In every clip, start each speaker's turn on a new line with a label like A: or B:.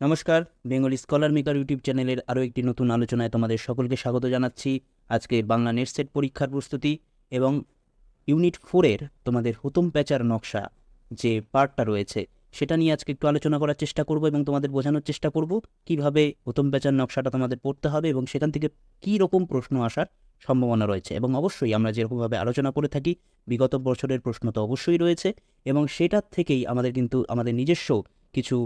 A: নমস্কার, Bengali scholar maker YouTube চ্যানেলের আরও একটি নতুন আলোচনায় তোমাদের সকলকে স্বাগত জানাচ্ছি। আজকে বাংলা নেট সেট পরীক্ষার প্রস্তুতি এবং ইউনিট ফোরের তোমাদের হুতুম প্যাচার নকশা যে পার্টটা রয়েছে, সেটা নিয়ে আজকে একটু আলোচনা করার চেষ্টা করব এবং তোমাদের বোঝানোর চেষ্টা করব কীভাবে হুতুম প্যাচার নকশাটা তোমাদের পড়তে হবে এবং সেখান থেকে কী রকম প্রশ্ন আসার সম্ভাবনা রয়েছে। এবং অবশ্যই আমরা যেরকমভাবে আলোচনা করে থাকি, বিগত বছরের প্রশ্ন তো অবশ্যই রয়েছে এবং সেটার থেকেই আমাদের কিন্তু আমাদের নিজস্ব কিছু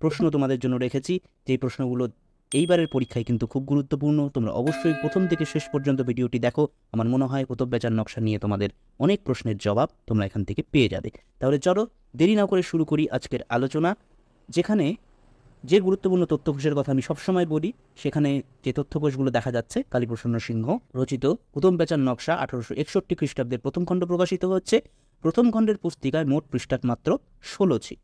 A: প্রশ্ন তোমাদের জন্য রেখেছি। যেই প্রশ্নগুলো এইবারের পরীক্ষায় কিন্তু খুব গুরুত্বপূর্ণ, তোমরা অবশ্যই প্রথম থেকে শেষ পর্যন্ত ভিডিওটি দেখো। আমার মনে হয় কুতুব বেচার নকশা নিয়ে তোমাদের অনেক প্রশ্নের জবাব তোমরা এখান থেকে পেয়ে যাবে। তাহলে চলো, দেরি না করে শুরু করি আজকের আলোচনা, যেখানে যে গুরুত্বপূর্ণ তথ্যকোষের কথা আমি সবসময় বলি, সেখানে যে তথ্যকোষগুলো দেখা যাচ্ছে, কালীপ্রসন্ন সিংহ রচিত কুতুম বেচার নকশা আঠারোশো একষট্টি খ্রিস্টাব্দের প্রথম খণ্ড প্রকাশিত হচ্ছে। প্রথম খণ্ডের পুস্তিকায় মোট পৃষ্ঠাত মাত্র ষোলোছি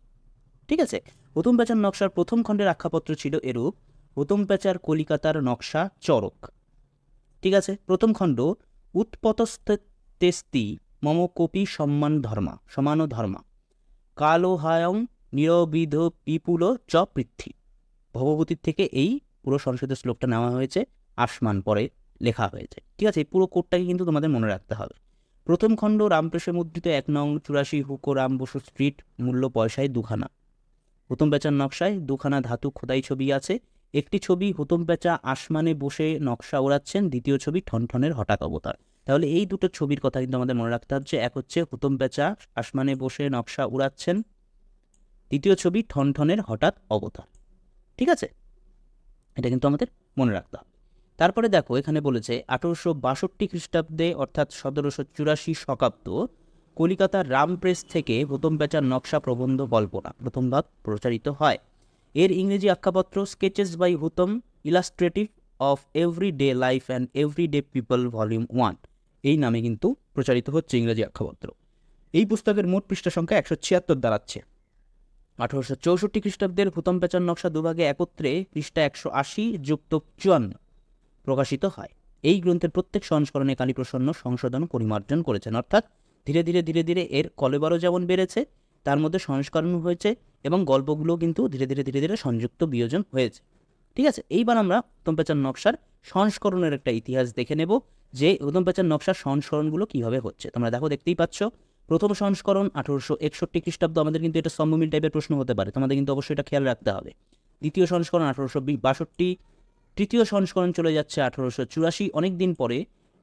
A: ঠিক আছে? হুতুম প্যাচার নকশার প্রথম খণ্ডের আখ্যাপত্র ছিল এরূপ হুতুম প্যাচার কলিকাতার নকশা চরক। ঠিক আছে, প্রথম খণ্ড উৎপতস্তেস্তি মম কপি সম্মান ধর্মা, সমান ধর্মা। কালোহায়ং নিরবিধ পিপুল চ পৃথ্বী। ভগবতীর থেকে এই পুরো সংস্কৃত শ্লোকটা নেওয়া হয়েছে, আসমান পরে লেখা হয়েছে। ঠিক আছে, এই পুরো কোডটাকে কিন্তু তোমাদের মনে রাখতে হবে। প্রথম খণ্ড রামপ্রেসে মুদ্রিত এক নং চুরাশি হুকো রাম বসু স্ট্রিট মূল্য পয়সায় দুখানা। হুতম পেঁচার নকশায় দুখানা ধাতু খোদাই ছবি আছে, একটি ছবি হুতুম পেঁচা আসমানে বসে নকশা ওড়াচ্ছেন, দ্বিতীয় ছবি ঠনঠনের হঠাৎ অবতার। তাহলে এই দুটো ছবির কথা কিন্তু আমাদের মনে রাখতে হচ্ছে এক হচ্ছে হুতুম পেঁচা আসমানে বসে নকশা উড়াচ্ছেন দ্বিতীয় ছবি ঠনঠনের হঠাৎ অবতার। ঠিক আছে? এটা কিন্তু আমাদের মনে রাখতে হবে। তারপরে দেখো, এখানে বলেছে আঠারোশো বাষট্টি খ্রিস্টাব্দে, অর্থাৎ সতেরোশো চুরাশি শকাব্দ কলিকাতার রাম প্রেস থেকে প্রথম প্যাচার নকশা প্রবন্ধ কল্পনা প্রথম ভাগ প্রচারিত হয়। এর ইংরেজি আখ্যাপত্র sketches by Hutom illustrative of every day life and every day people volume one এই নামে কিন্তু প্রচারিত হচ্ছে ইংরেজি আখ্যাপত্র। এই পুস্তকের মোট পৃষ্ঠা সংখ্যা একশো ছিয়াত্তর দাঁড়াচ্ছে। আঠারোশো চৌষট্টি খ্রিস্টাব্দের হুতম প্যাচার নকশা দুভাগে একত্রে পৃষ্ঠা একশো আশি যুক্ত চুয়ান্ন প্রকাশিত হয়। এই গ্রন্থের প্রত্যেক সংস্করণে কালীপ্রসন্ন সংশোধন পরিমার্জন করেছেন, অর্থাৎ ধীরে ধীরে ধীরে ধীরে এর কলেবারও যেমন বেড়েছে, তার মধ্যে সংস্করণ হয়েছে এবং গল্পগুলো কিন্তু ধীরে ধীরে ধীরে ধীরে সংযুক্ত বিয়োজন হয়েছে। ঠিক আছে, এইবার আমরা উত্তম পেচার নকশার সংস্করণের একটা ইতিহাস দেখে নেব যে উত্তম পেচার নকশার সংস্করণগুলো কীভাবে হচ্ছে। তোমরা দেখো, দেখতেই পাচ্ছ, প্রথম সংস্করণ আঠারোশো একষট্টি খ্রিস্টাব্দ আমাদের কিন্তু এটা স্তম্ভমিল টাইপের প্রশ্ন হতে পারে। তোমাদের কিন্তু অবশ্যই এটা খেয়াল রাখতে হবে। দ্বিতীয় সংস্করণ আঠারোশো বাষট্টি, তৃতীয় সংস্করণ চলে যাচ্ছে আঠারোশো চুরাশি। অনেক দিন পরে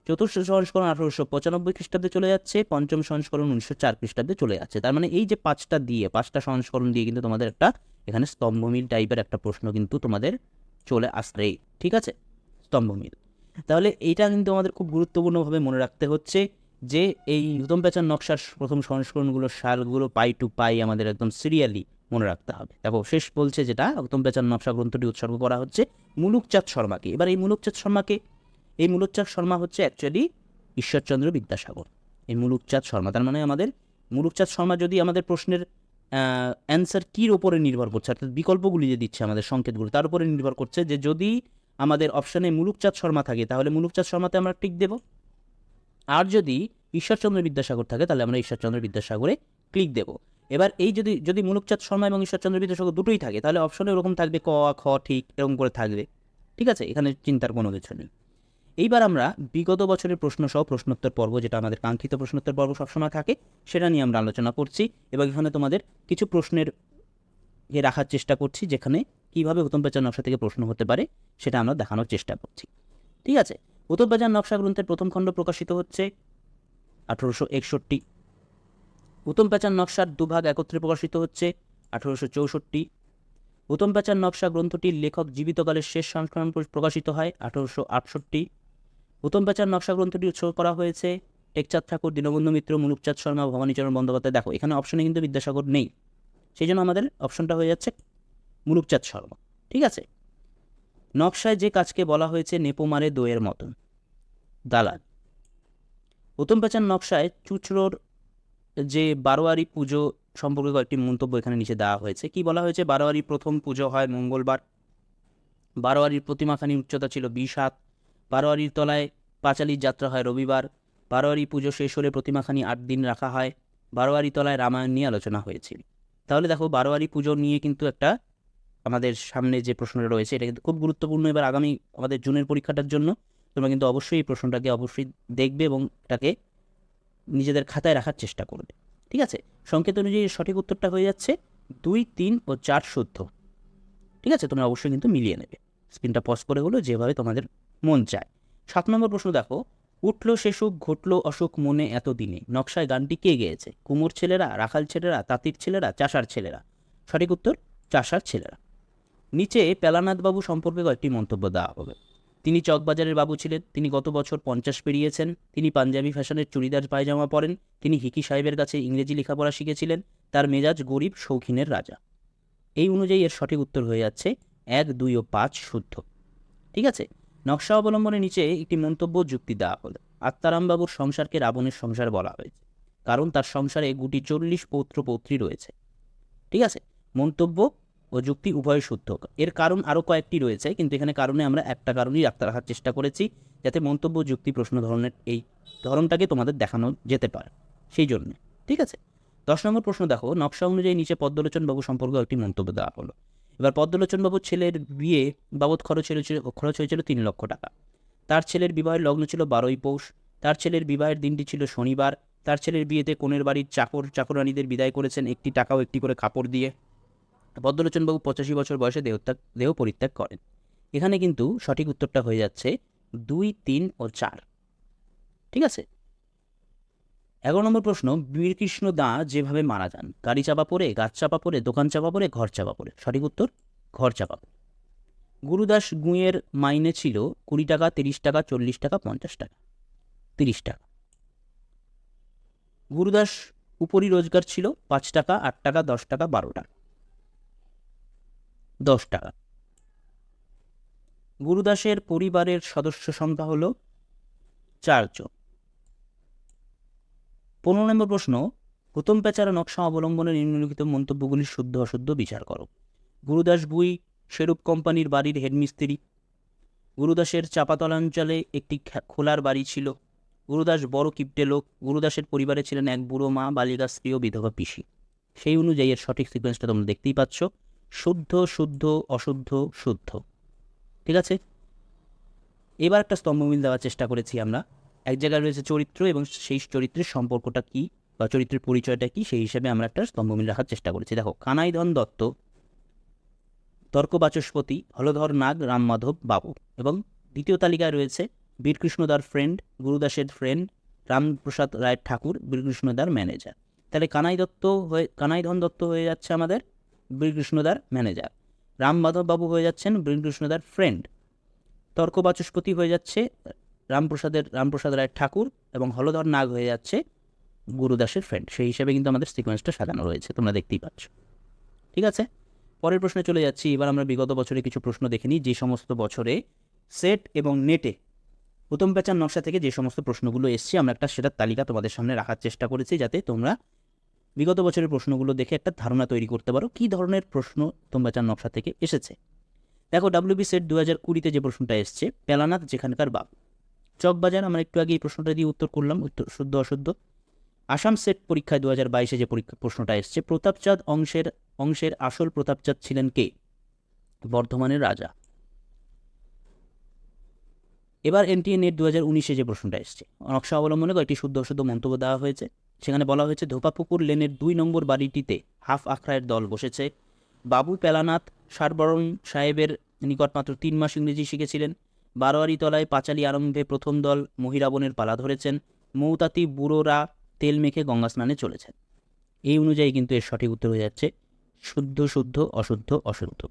A: চতুর্থ সংস্করণ আঠারোশো পঁচানব্বই খ্রিস্টাব্দে চলে যাচ্ছে, পঞ্চম সংস্করণ উনিশশো চার খ্রিস্টাব্দে চলে যাচ্ছে। তার মানে এই যে পাঁচটা দিয়ে, পাঁচটা সংস্করণ দিয়ে কিন্তু তোমাদের একটা এখানে স্তম্ভমিল টাইপের একটা প্রশ্ন কিন্তু তোমাদের চলে আসবে ঠিক আছে? স্তম্ভমিল। তাহলে এইটা কিন্তু আমাদের খুব গুরুত্বপূর্ণভাবে মনে রাখতে হচ্ছে যে এই উত্তম পেচার নকশার প্রথম সংস্করণগুলো সালগুলো পাই টু পাই আমাদের একদম সিরিয়ালি মনে রাখতে হবে। দেখো, শেষ বলছে যেটা উত্তম পেচার নকশা গ্রন্থটি উৎসর্গ করা হচ্ছে মুলুকচাঁদ শর্মাকে। এবার এই মুলুকচাঁদ শর্মাকে এই মুলুকচাঁদ শর্মা হচ্ছে অ্যাকচুয়ালি ঈশ্বরচন্দ্র বিদ্যাসাগর। এই মুলুকচাঁদ শর্মা, তার মানে আমাদের মুলুকচাঁদ শর্মা যদি আমাদের প্রশ্নের অ্যান্সার কীর ওপরে নির্ভর করছে, অর্থাৎ বিকল্পগুলি যে দিচ্ছে আমাদের সংকেতগুলো, তার উপরে নির্ভর করছে যে যদি আমাদের অপশানে মুলুকচাঁদ শর্মা থাকে, তাহলে মুলুকচাঁদ শর্মাতে আমরা টিক দেব। আর যদি ঈশ্বরচন্দ্র বিদ্যাসাগর থাকে, তাহলে আমরা ঈশ্বরচন্দ্র বিদ্যাসাগরে ক্লিক দেব। এবার এই যদি যদি মুলুকচাঁদ শর্মা এবং ঈশ্বরচন্দ্র বিদ্যাসাগর দুটোই থাকে, তাহলে অপশনে ওরকম থাকবে ক, খ, ঠিক, এরকম করে থাকবে। ঠিক আছে? এখানে চিন্তার কোনো কিছু নেই। এইবার আমরা বিগত বছরের প্রশ্ন সহ প্রশ্নোত্তর পর্ব, যেটা আমাদের কাঙ্ক্ষিত প্রশ্নোত্তর পর্ব সবসময় থাকে, সেটা নিয়ে আমরা আলোচনা করছি। এবং এখানে তোমাদের কিছু প্রশ্নের এ রাখার চেষ্টা করছি, যেখানে কীভাবে উত্তম পেচার নকশা থেকে প্রশ্ন হতে পারে, সেটা আমরা দেখানোর চেষ্টা করছি। ঠিক আছে? উত্তম পেচার নকশা গ্রন্থের প্রথম খণ্ড প্রকাশিত হচ্ছে আঠেরোশো একষট্টি। উত্তম পেচার নকশার দুভাগ একত্রে প্রকাশিত হচ্ছে আঠেরোশো চৌষট্টি। উত্তম পেচার নকশা গ্রন্থটির লেখক জীবিতকালের শেষ সংস্করণ প্রকাশিত হয় আঠারোশো আটষট্টি। উত্তম পেচার নকশা গ্রন্থটি উৎসর্গ করা হয়েছে। টেকচাঁদ ঠাকুর, দীনবন্ধু মিত্র মুলুকচাঁদ শর্মা, ভবানীচরণ বন্দ্যোপাধ্যায়। দেখো, এখানে অপশনে কিন্তু বিদ্যাসাগর নেই। সেই জন্য আমাদের অপশনটা হয়ে যাচ্ছে মুলুকচাঁদ শর্মা। ঠিক আছে? নকশায় যে কাজকে বলা হয়েছে নেপোমারে দোয়ের মতন। দালাল। উত্তম পেচার নকশায় চুচড়োর যে বারোয়ারি পুজো সম্পর্কে কয়েকটি মন্তব্য এখানে নিচে দেওয়া হয়েছে। কি বলা হয়েছে? বারোয়ারির প্রথম পুজো হয় মঙ্গলবার। বারোয়ারির প্রতিমাখানির উচ্চতা ছিল বিশ হাত। বারোয়ারির তলায় পাঁচালির যাত্রা হয় রবিবার। বারোয়ারি পুজো শেষ হলে প্রতিমাখানি আট দিন রাখা হয়। বারোয়ারি তলায় রামায়ণ নিয়ে আলোচনা হয়েছিল তাহলে দেখো, বারোয়ারি পুজো নিয়ে কিন্তু একটা আমাদের সামনে যে প্রশ্নটা রয়েছে, এটা কিন্তু খুব গুরুত্বপূর্ণ। এবার আগামী আমাদের জুনের পরীক্ষাটার জন্য তোমরা কিন্তু অবশ্যই এই প্রশ্নটাকে অবশ্যই দেখবে এবং এটাকে নিজেদের খাতায় রাখার চেষ্টা করবে। ঠিক আছে? সংকেত অনুযায়ী সঠিক উত্তরটা হয়ে যাচ্ছে দুই, তিন ও চার শুদ্ধ। ঠিক আছে? তোমরা অবশ্যই কিন্তু মিলিয়ে নেবে। স্ক্রিনটা পজ করে হলো, যেভাবে তোমাদের মন চায়। সাত নম্বর প্রশ্ন দেখো, উঠল সে সুখ, ঘটলো অসুখ মনে এত দিনে নকশায় গানটি কে গেয়েছে? কুমোর ছেলেরা, রাখাল ছেলেরা, তাঁতির ছেলেরা, চাষার ছেলেরা? সঠিক উত্তর, চাষার ছেলেরা। নিচে পেলানাথ বাবু সম্পর্কে কয়েকটি মন্তব্য দেওয়া হবে। তিনি চকবাজারের বাবু ছিলেন, তিনি গত বছর পঞ্চাশ পেরিয়েছেন, তিনি পাঞ্জাবি ফ্যাশনের চুড়িদার পায়জামা পরেন, তিনি হিকি সাহেবের কাছে ইংরেজি লেখাপড়া শিখেছিলেন, তার মেজাজ গরিব, শৌখিনের রাজা। এই অনুযায়ী এর সঠিক উত্তর হয়ে যাচ্ছে এক, দুই ও পাঁচ শুদ্ধ। ঠিক আছে? নকশা অবলম্বনের নিচে একটি মন্তব্য যুক্তি দেওয়া হলো। আত্মারামবাবুর সংসারকে রাবণের সংসার বলা হয়েছে, কারণ তার সংসারে গুটি চল্লিশ পৌত্র পৌত্রী রয়েছে। ঠিক আছে? মন্তব্য ও যুক্তি উভয় শুদ্ধ। এর কারণ আরও কয়েকটি রয়েছে, কিন্তু এখানে কারণে আমরা একটা কারণেই রাখতে রাখার চেষ্টা করেছি, যাতে মন্তব্য, যুক্তি, প্রশ্ন ধরনের এই ধরনটাকে তোমাদের দেখানো যেতে পারে। সেই জন্য। ঠিক আছে? দশ নম্বর প্রশ্ন দেখো, নকশা অনুযায়ী নিচে পদ্মলোচন বাবু সম্পর্কে একটি মন্তব্য দেওয়া হলো। এবার পদ্মলোচনবাবুর ছেলের বিয়ে বাবদ খরচ হয়েছিল খরচ হয়েছিল তিন লক্ষ টাকা। তার ছেলের বিবাহের লগ্ন ছিল বারোই পৌষ, তার ছেলের বিবাহের দিনটি ছিল শনিবার, তার ছেলের বিয়েতে কনের বাড়ির চাকর চাকরানীদের বিদায় করেছেন একটি টাকাও একটি করে কাপড় দিয়ে। পদ্মলোচনবাবু পঁচাশি বছর বয়সে দেহত্যাগ, দেহ পরিত্যাগ করেন। এখানে কিন্তু সঠিক উত্তরটা হয়ে যাচ্ছে দুই, তিন ও চার। ঠিক আছে? এগারো নম্বর প্রশ্ন, বীরকৃষ্ণ দা যেভাবে মারা যান, গাড়ি চাপা পড়ে, গাছ চাপা পড়ে, দোকান চাপা পড়ে, ঘর চাপা পড়ে? সঠিক উত্তর, ঘর চাপা পড়ে। গুরুদাস গুঁয়ের মাইনে ছিল কুড়ি টাকা, তিরিশ টাকা, চল্লিশ টাকা, পঞ্চাশ টাকা। তিরিশ টাকা। গুরুদাস উপরি রোজগার ছিল পাঁচ টাকা, আট টাকা, দশ টাকা, বারো টাকা। দশ টাকা। গুরুদাসের পরিবারের সদস্য সংখ্যা হল চারজন। পনেরো নম্বর প্রশ্ন হুতম পেচারা নকশা অবলম্বনে নিম্নলিখিত মন্তব্যগুলির শুদ্ধ অশুদ্ধ বিচার করো। গুরুদাস বুই সেরূপ কোম্পানির বাড়ির হেডমিস্ত্রি। গুরুদাসের চাপাতলাঞ্চলে একটি খোলার বাড়ি ছিল। গুরুদাস বড় কিপ্টে লোক। গুরুদাসের পরিবারে ছিলেন এক বুড়ো মা, বালিকা স্ত্রী ও বিধবা পিসি। সেই অনুযায়ী এর সঠিক সিকোয়েন্সটা তোমরা দেখতেই পাচ্ছ। শুদ্ধ শুদ্ধ, অশুদ্ধ, শুদ্ধ। ঠিক আছে? এবার একটা স্তম্ভমিল দেওয়ার চেষ্টা করেছি আমরা। এক জায়গায় রয়েছে চরিত্র এবং সেই চরিত্রের সম্পর্কটা কী বা চরিত্রের পরিচয়টা কী, সেই হিসাবে আমরা একটা স্তম্ভমিল রাখার চেষ্টা করেছি। দেখো, কানাইধন দত্ত তর্ক বাচস্পতি হলধর নাগ, রামমাধব বাবু এবং দ্বিতীয় তালিকায় রয়েছে বীরকৃষ্ণদার ফ্রেন্ড গুরুদাসের ফ্রেন্ড রামপ্রসাদ রায় ঠাকুর, বীরকৃষ্ণদার ম্যানেজার তাহলে কানাই দত্ত হয়ে, কানাইধন দত্ত হয়ে যাচ্ছে আমাদের বীরকৃষ্ণদার ম্যানেজার রামমাধব বাবু হয়ে যাচ্ছেন বীরকৃষ্ণদার ফ্রেন্ড তর্ক বাচস্পতি হয়ে যাচ্ছে রামপ্রসাদের রামপ্রসাদ রায় ঠাকুর এবং হলধর নাগ হয়ে যাচ্ছে গুরুদাসের ফ্রেন্ড সেই হিসেবে কিন্তু আমাদের সিকোয়েন্সটা সাজানো রয়েছে, তোমরা দেখতেই পাচ্ছ। ঠিক আছে? পরের প্রশ্নে চলে যাচ্ছি। এবার আমরা বিগত বছরে কিছু প্রশ্ন দেখে নিই। যে সমস্ত বছরে সেট এবং নেটে প্রথম প্যাচার নকশা থেকে যে সমস্ত প্রশ্নগুলো এসছে, আমরা একটা সেটার তালিকা তোমাদের সামনে রাখার চেষ্টা করেছি যাতে তোমরা বিগত বছরের প্রশ্নগুলো দেখে একটা ধারণা তৈরি করতে পারো কী ধরনের প্রশ্ন প্রথম প্যাচার নকশা থেকে এসেছে। দেখো ডাব্লিউবি সেট দু হাজার কুড়িতে যে প্রশ্নটা এসছে, পেলানাথ যেখানকার বাপ চকবাজার আমরা একটু আগে এই প্রশ্নটা দিয়ে উত্তর করলাম, উত্তর শুদ্ধ, অশুদ্ধ। আসাম সেট পরীক্ষায় দু হাজার বাইশে যে পরীক্ষা, প্রশ্নটা এসছে, প্রতাপচাঁদ অংশের অংশের আসল প্রতাপচাঁদ ছিলেন কে? বর্ধমানের রাজা। এবার এনটিএ নেট দু হাজার উনিশে যে প্রশ্নটা এসছে, নকশা অবলম্বনে কয়েকটি শুদ্ধ, অশুদ্ধ মন্তব্য দেওয়া হয়েছে। সেখানে বলা হয়েছে, ধোপাপুকুর লেনের দুই নম্বর বাড়িটিতে হাফ আখড়ায়ের দল বসেছে। বাবু পেলানাথ সারবরণ সাহেবের নিকট মাত্র তিন মাস ইংরেজি শিখেছিলেন। বারোয়ারি তলায় পাঁচালী আরম্ভে প্রথম দল মহিরাবনের পালা ধরেছেন। মৌতাতি বুড়োরা তেল মেখে গঙ্গা স্নানে চলেছেন। এই অনুযায়ী কিন্তু এর সঠিক উত্তর হয়ে যাচ্ছে, শুদ্ধ শুদ্ধ, অশুদ্ধ অশুদ্ধ।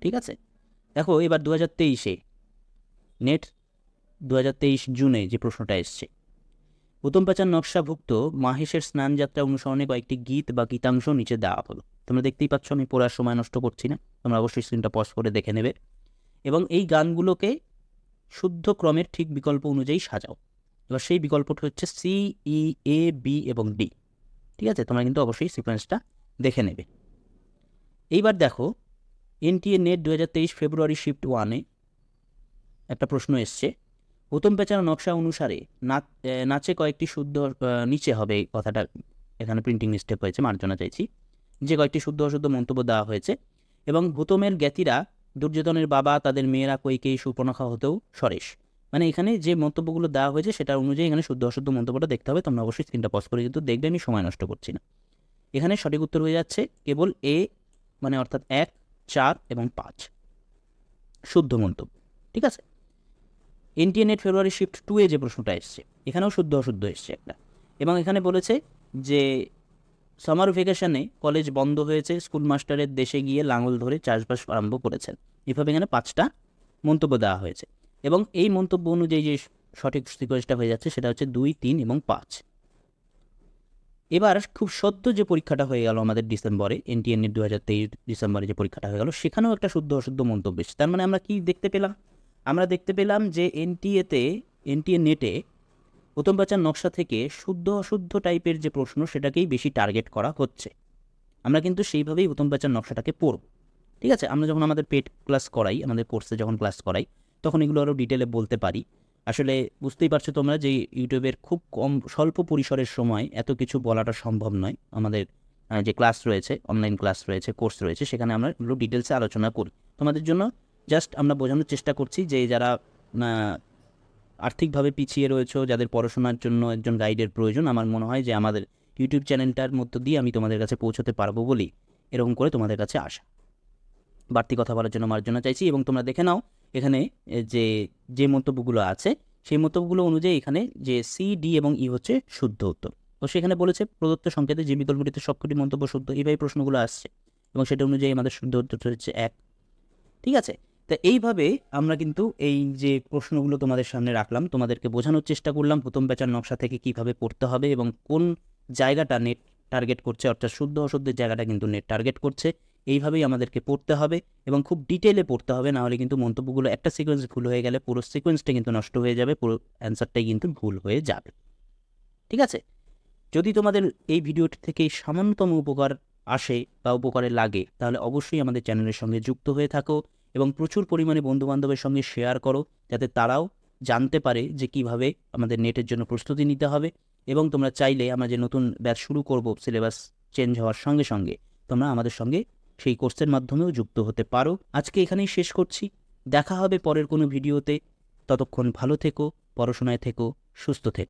A: ঠিক আছে? দেখো, এবার দু হাজার তেইশে, নেট দু হাজার তেইশ জুনে যে প্রশ্নটা এসছে। উত্তম পাচার নকশাভুক্ত মাহেশের স্নানযাত্রা অনুসরণে কয়েকটি গীত বা গীতাংশ নিচে দেওয়া হলো। তোমরা দেখতেই পাচ্ছ, আমি পড়ার সময় নষ্ট করছি না, তোমরা অবশ্যই স্ক্রিনটা পজ করে দেখে নেবে। এবং এই গানগুলোকে শুদ্ধ ক্রমের ঠিক বিকল্প অনুযায়ী সাজাও। এবার সেই বিকল্পটা হচ্ছে সি ই এ বি এবং ডি ঠিক আছে? তোমরা কিন্তু অবশ্যই সিকোয়েন্সটা দেখে নেবে। এইবার দেখো এনটিএ নেট দু হাজার তেইশ ফেব্রুয়ারি শিফট ওয়ানে একটা প্রশ্ন এসছে। প্রথম পেঁচানো নকশা অনুসারে নাচ নাচে কয়েকটি শুদ্ধ নিচে হবে এই কথাটা এখানে প্রিন্টিং মিস্টেক হয়েছে, মার্জনা চাইছি। যে কয়েকটি শুদ্ধ অশুদ্ধ মন্তব্য দেওয়া হয়েছে এবং ভূতমের জ্ঞাতিরা দুর্যোধনের বাবা, তাদের মেয়েরা কৈকেয়ী সুপর্ণখা হতেও সরেশ। মানে এখানে যে মন্তব্যগুলো দেওয়া হয়েছে সেটা অনুযায়ী এখানে শুদ্ধ অশুদ্ধ মন্তব্যটা দেখতে হবে। তোমরা অবশ্যই স্ক্রিনটা পজ করে কিন্তু দেখবে, আমি সময় নষ্ট করছি না। এখানে সঠিক উত্তর হয়ে যাচ্ছে, কেবল এ মানে অর্থাৎ এক, চার এবং পাঁচ। শুদ্ধ মন্তব্য, ঠিক আছে? NTA NET February shift two এ যে প্রশ্নটা এসছে, এখানেও শুদ্ধ অশুদ্ধ এসছে একটা। এবং এখানে বলেছে যে সামার ভেকেশনে কলেজ বন্ধ হয়েছে, স্কুল মাস্টারের দেশে গিয়ে লাঙল ধরে চাষবাস আরম্ভ করেছেন। এভাবে এখানে পাঁচটা মন্তব্য দেওয়া হয়েছে এবং এই মন্তব্য অনুযায়ী যে সঠিক সিকোয়েন্সটা হয়ে যাচ্ছে সেটা হচ্ছে দুই, তিন এবং পাঁচ। এবার খুব সদ্য যে পরীক্ষাটা হয়ে গেল আমাদের ডিসেম্বরে এনটিএন দু হাজার তেইশ ডিসেম্বরে যে পরীক্ষাটা হয়ে গেল, সেখানেও একটা শুদ্ধ অশুদ্ধ মন্তব্য এসেছে। তার মানে আমরা কি দেখতে পেলাম? আমরা দেখতে পেলাম যে এনটিএতে, এনটিএ নেটে প্রথম বাচ্চার নকশা থেকে শুদ্ধ অশুদ্ধ টাইপের যে প্রশ্ন সেটাকেই বেশি টার্গেট করা হচ্ছে। আমরা কিন্তু সেইভাবেই প্রথম বাচ্চার নকশাটাকে পড়ব। ঠিক আছে? আমরা যখন আমাদের পেট ক্লাস করাই, আমাদের কোর্সে যখন ক্লাস করাই, তখন এগুলো আরও ডিটেলে বলতে পারি। আসলে বুঝতেই পারছ তোমরা যে ইউটিউবের খুব কম, স্বল্প পরিসরের সময় এত কিছু বলাটা সম্ভব নয়। আমাদের যে ক্লাস রয়েছে অনলাইন ক্লাস রয়েছে কোর্স রয়েছে, সেখানে আমরা এগুলো ডিটেলসে আলোচনা করি। তোমাদের জন্য জাস্ট আমরা বোঝানোর চেষ্টা করছি যে যারা আর্থিকভাবে পিছিয়ে রয়েছো, যাদের পড়াশোনার জন্য একজন গাইডের প্রয়োজন, আমার মনে হয় যে আমাদের ইউটিউব চ্যানেলটার মধ্য দিয়ে আমি তোমাদের কাছে পৌঁছতে পারব বলেই এরকম করে তোমাদের কাছে আসা। বাড়তি কথা বলার জন্য মার্জনা চাইছি এবং তোমরা দেখে নাও এখানে যে যে মন্তব্যগুলো আছে, সেই মন্তব্যগুলো অনুযায়ী এখানে যে সি ডি এবং ই হচ্ছে শুদ্ধ উত্তর। তো সেখানে বলেছে, প্রদত্ত সংকেতে যে বিকল্পটিতে সবকটি মন্তব্য শুদ্ধ এইভাবে প্রশ্নগুলো আসছে এবং সেটা অনুযায়ী আমাদের শুদ্ধ উত্তরটা হচ্ছে এক। ঠিক আছে? তা এইভাবে আমরা কিন্তু এই যে প্রশ্নগুলো তোমাদের সামনে রাখলাম, তোমাদেরকে বোঝানোর চেষ্টা করলাম প্রথম ব্যাচার নকশা থেকে কীভাবে পড়তে হবে এবং কোন জায়গাটা নেট টার্গেট করছে, অর্থাৎ শুদ্ধ অশুদ্ধের জায়গাটা কিন্তু নেট টার্গেট করছে, এইভাবেই আমাদেরকে পড়তে হবে এবং খুব ডিটেলে পড়তে হবে, নাহলে কিন্তু মন্তব্যগুলো একটা সিকোয়েন্স ভুল হয়ে গেলে পুরো সিকোয়েন্সটা কিন্তু নষ্ট হয়ে যাবে, পুরো অ্যান্সারটাই কিন্তু ভুল হয়ে যাবে। ঠিক আছে? যদি তোমাদের এই ভিডিওটি থেকে সামান্যতম উপকার আসে বা উপকারে লাগে, তাহলে অবশ্যই আমাদের চ্যানেলের সঙ্গে যুক্ত হয়ে থাকো। এবং প্রচুর পরিমাণে বন্ধুবান্ধবের সঙ্গে শেয়ার করো, যাতে তারাও জানতে পারে যে কীভাবে আমাদের নেটের জন্য প্রস্তুতি নিতে হবে এবং তোমরা চাইলে আমরা যে নতুন ব্যাচ শুরু করব সিলেবাস চেঞ্জ হওয়ার সঙ্গে সঙ্গে তোমরা আমাদের সঙ্গে সেই কোর্সের মাধ্যমেও যুক্ত হতে পারো। আজকে এখানেই শেষ করছি। দেখা হবে পরের কোনো ভিডিওতে ততক্ষণ ভালো থেকো, পড়াশোনায় থেকো, সুস্থ থেকো।